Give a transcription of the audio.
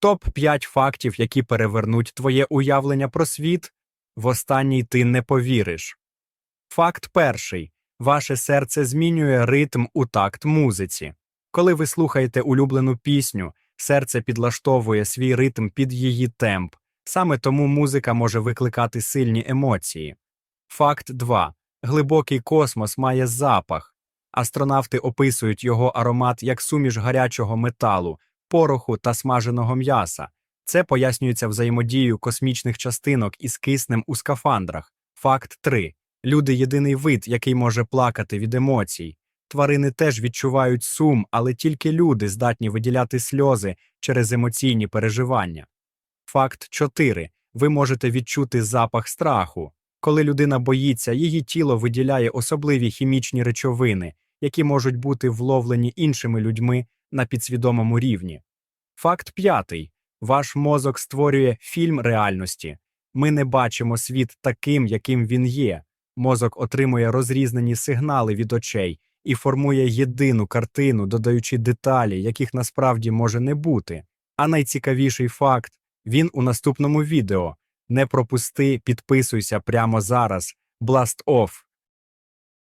Топ 5 фактів, які перевернуть твоє уявлення про світ. В останній ти не повіриш. Факт перший. Ваше серце змінює ритм у такт музиці. Коли ви слухаєте улюблену пісню, серце підлаштовує свій ритм під її темп. Саме тому музика може викликати сильні емоції. Факт 2. Глибокий космос має запах. Астронавти описують його аромат як суміш гарячого металу, пороху та смаженого м'яса. Це пояснюється взаємодією космічних частинок із киснем у скафандрах. Факт 3. Люди єдиний вид, який може плакати від емоцій. Тварини теж відчувають сум, але тільки люди здатні виділяти сльози через емоційні переживання. Факт 4. Ви можете відчути запах страху. Коли людина боїться, її тіло виділяє особливі хімічні речовини, які можуть бути вловлені іншими людьми на підсвідомому рівні. Факт п'ятий. Ваш мозок створює фільм реальності. Ми не бачимо світ таким, яким він є. Мозок отримує розрізнені сигнали від очей і формує єдину картину, додаючи деталі, яких насправді може не бути. А найцікавіший факт він у наступному відео. Не пропусти, підписуйся прямо зараз. Blast off!